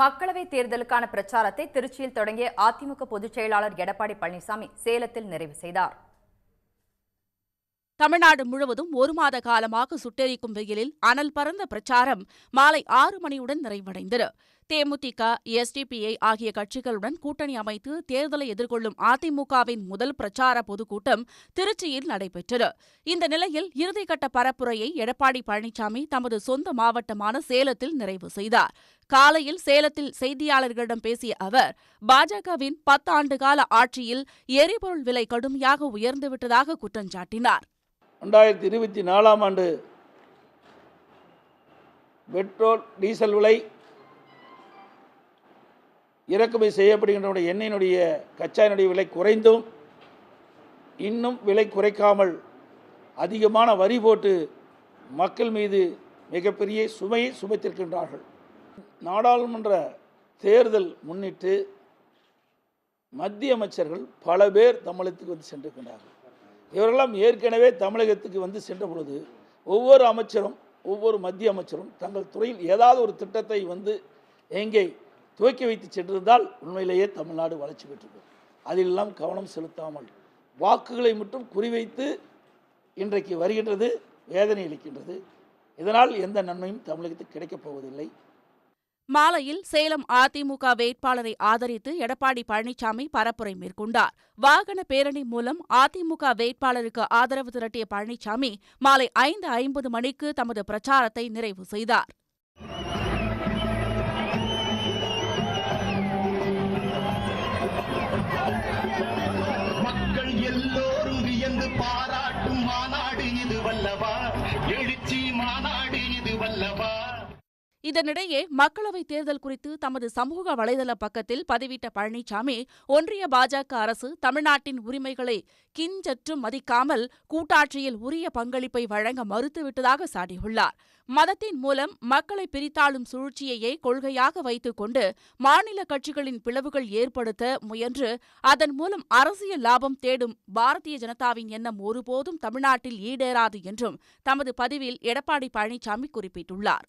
மக்களவைத் தேர்தலுக்கான பிரச்சாரத்தை திருச்சியில் தொடங்கிய அதிமுக பொதுச் செயலாளர் எடப்பாடி பழனிசாமி சேலத்தில் நிறைவு செய்தார். தமிழ்நாடு முழுவதும் ஒரு மாத காலமாக சுட்டெரிக்கும் வெயிலில் அனல் பறந்த பிரச்சாரம் மாலை ஆறு மணியுடன் நிறைவடைந்தது. தேமுதிக எஸ்டிபிஐ ஆகிய கட்சிகளுடன் கூட்டணி அமைத்து தேர்தலை எதிர்கொள்ளும் அதிமுகவின் முதல் பிரச்சார பொதுக்கூட்டம் திருச்சியில் நடைபெற்றது. இந்த நிலையில் இறுதிக்கட்ட பரப்புரையை எடப்பாடி பழனிசாமி தமது சொந்த மாவட்டமான சேலத்தில் நிறைவு செய்தார். காலையில் சேலத்தில் செய்தியாளர்களிடம் பேசிய அவர் பாஜகவின் பத்தாண்டு கால ஆட்சியில் எரிபொருள் விலை கடுமையாக உயர்ந்துவிட்டதாக குற்றம் சாட்டினார். ரெண்டாயிரத்தி இருபத்தி நாலாம் ஆண்டு பெட்ரோல் டீசல் விலை இறக்குமதி செய்யப்படுகின்ற எண்ணெயினுடைய கச்சா விலை குறைந்தும் இன்னும் விலை குறைக்காமல் அதிகமான வரி போட்டு மக்கள் மீது மிகப்பெரிய சுமையை சுமைத்திருக்கின்றார்கள். நாடாளுமன்ற தேர்தல் முன்னிட்டு மத்திய அமைச்சர்கள் பல பேர் தமிழகத்துக்கு வந்து சென்றிருக்கின்றார்கள். இவரெல்லாம் ஏற்கனவே தமிழகத்துக்கு வந்து சென்ற பொழுது ஒவ்வொரு அமைச்சரும் ஒவ்வொரு மத்திய அமைச்சரும் தங்கள் துறையில் ஏதாவது ஒரு திட்டத்தை வந்து எங்கே துவக்கி வைத்து சென்றிருந்தால் உண்மையிலேயே தமிழ்நாடு வளர்ச்சி பெற்றிருக்கும் அதிலெல்லாம் கவனம் செலுத்தாமல் வாக்குகளை மட்டும் குறிவைத்து இன்றைக்கு வருகின்றது வேதனை அளிக்கின்றது. இதனால் எந்த நன்மையும் தமிழகத்துக்கு கிடைக்கப் போவதில்லை. மாலையில் சேலம் அதிமுக வேட்பாளரை ஆதரித்து எடப்பாடி பழனிசாமி பரப்புரை மேற்கொண்டார். வாகன பேரணி மூலம் அதிமுக வேட்பாளருக்கு ஆதரவு திரட்டிய பழனிசாமி மாலை ஐந்து ஐம்பது மணிக்கு தமது பிரச்சாரத்தை நிறைவு செய்தார். மக்கள் எல்லோரும் வியந்து பாராட்டும் மாநாடு இது வல்லவா? எழுச்சி மாநாடு இது வல்லவா? இதனிடையே மக்களவைத் தேர்தல் குறித்து தமது சமூக வலைதள பக்கத்தில் பதிவிட்ட பழனிசாமி ஒன்றிய பாஜக அரசு தமிழ்நாட்டின் உரிமைகளை கிஞ்சற்றும் மதிக்காமல் கூட்டாட்சியில் உரிய பங்களிப்பை வழங்க மறுத்துவிட்டதாக சாடியுள்ளார். மதத்தின் மூலம் மக்களை பிரித்தாளும் சூழ்ச்சியையே கொள்கையாக வைத்துக் கொண்டு மாநில கட்சிகளின் பிளவுகள் ஏற்படுத்த முயன்று அதன் மூலம் அரசியல் லாபம் தேடும் பாரதிய ஜனதாவின் எண்ணம் ஒருபோதும் தமிழ்நாட்டில் ஈடேறாது என்றும் தமது பதிவில் எடப்பாடி பழனிசாமி குறிப்பிட்டுள்ளார்.